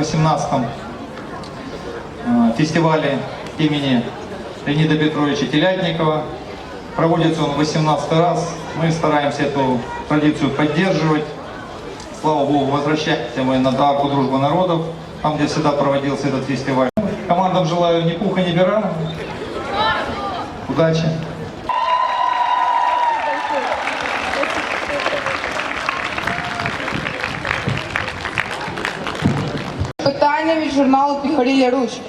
приветствовать на 18-м э, фестивале имени Леонида Петровича Телятникова. Проводится он 18 раз. Мы стараемся эту традицию поддерживать. Слава Богу, возвращаемся мы на Дарку Дружбы Народов, там, где всегда проводился этот фестиваль. Командам желаю ни пуха, ни бера. Удачи! Журналу Пігорілля ручки.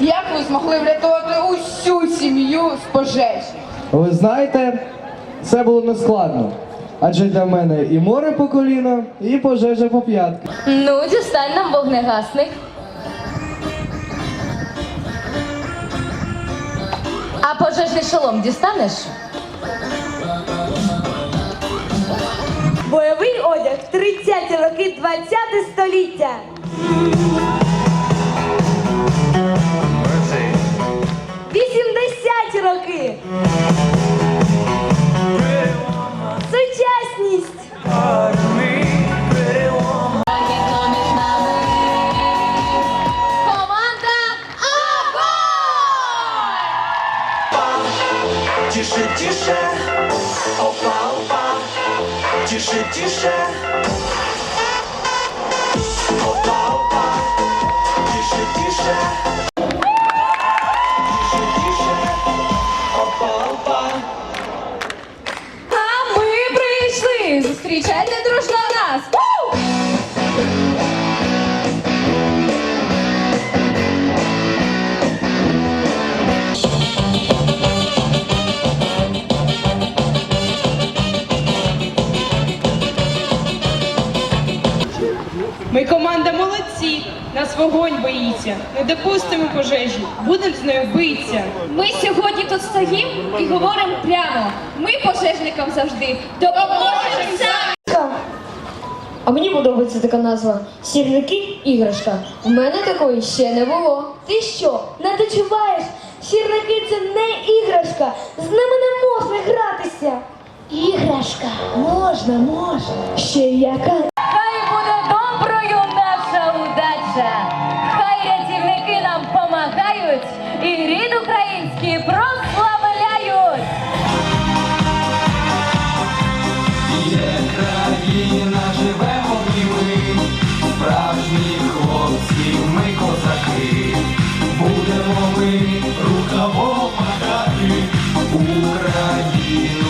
Як ви змогли врятувати усю сім'ю з пожежі? Ви знаєте, це було нескладно. Адже для мене і море по коліна, і пожежа по п'ятки. Ну, дістань нам вогнегасник. А пожежний шолом дістанеш? Бойовий одяг 30-ті роки 20 століття. Música вогонь боїться. Не допустимо пожежі. Будем з нею битися. Ми сьогодні тут стоїмо і говоримо прямо. Ми пожежникам завжди допоможемо самі! А мені подобається така назва Сірники іграшка. У мене такої ще не було. Ти що, не дочуваєш? Сірники це не іграшка. З ними не можна гратися. Іграшка. Можна, можна. Ще яка. Український прославляють! Є країна, живемо і ми, справжні хлопці, ми козаки, будемо ми рукаво подати Україну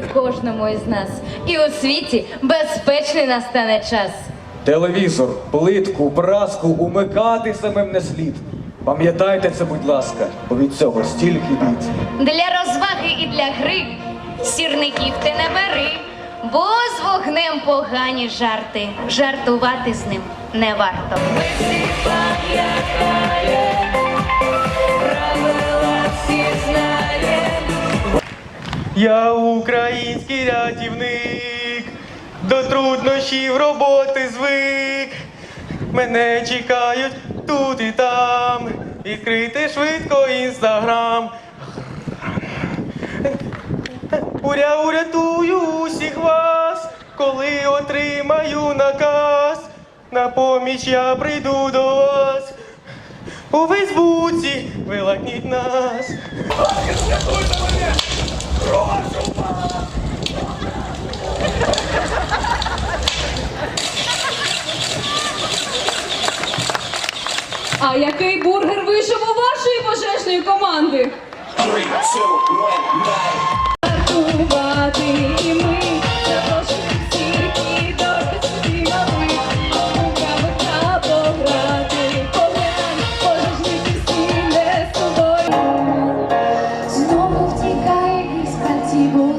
бути кожному із нас. І у світі безпечний настане час. Телевізор, плитку, праску умикати самим не слід. Пам'ятайте це, будь ласка, бо від цього стільки бід. Для розваги і для гри сірників ти не бери, бо з вогнем погані жарти. Жартувати з ним не варто. Я український рятівник, до труднощів роботи звик. Мене чекають тут і там. Відкрити швидко інстаграм. Уря, урятую усіх вас, коли отримаю наказ. На поміч я прийду до вас. У Фейсбуці вилакніть нас. А який бургер вийшов у вашої пожежної команди? Three, two, one, nine. vivo.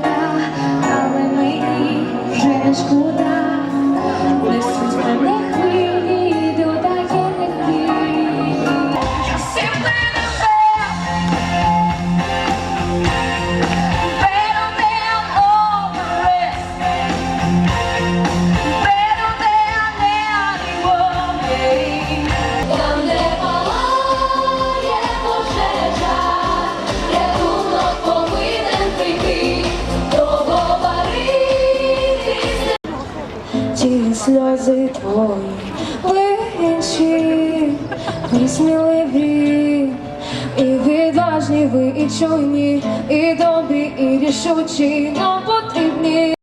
Сльози твої, ви інші, ви сміливі, і відважні ви, і чуйні, і добрі, і рішучі, нам потрібні.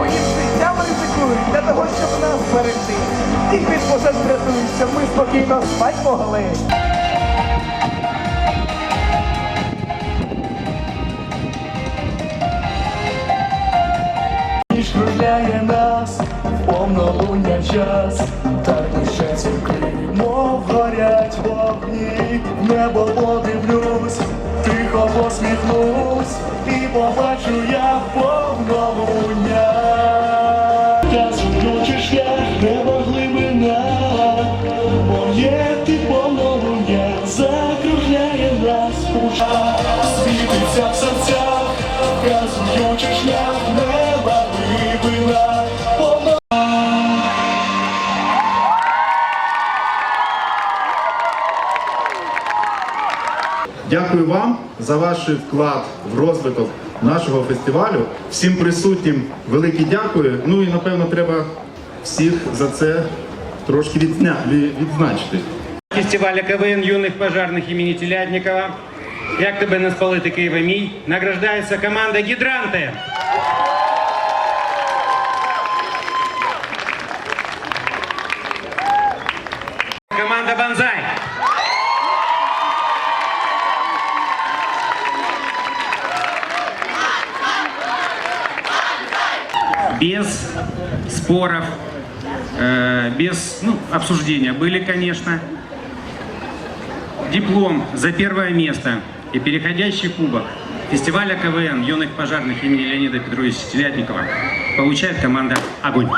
Своїм життям ризикують для того, щоб нас зберегти. І від пожеж врятують, щоб ми спокійно спать могли. Ніж кружляє нас повнолуння час, так лише цвірки, мов горять вогні, небо світиться в серцях, казуючи шлях, глибина, повно- Дякую вам за ваш вклад в розвиток нашого фестивалю. Всім присутнім велике дякую. Ну і напевно треба всіх за це трошки відзня... відзначити. фестиваля КВН юних пожарних імені Телятникова. Як тебе не спалити Києва мій? Награждається команда Гідранти. Команда Банзай. Без споров, э, без ну, обсуждения были, конечно. Диплом за первое место и переходящий кубок фестиваля КВН юных пожарных имени Леонида Петровича Телятникова получает команда «Огонь».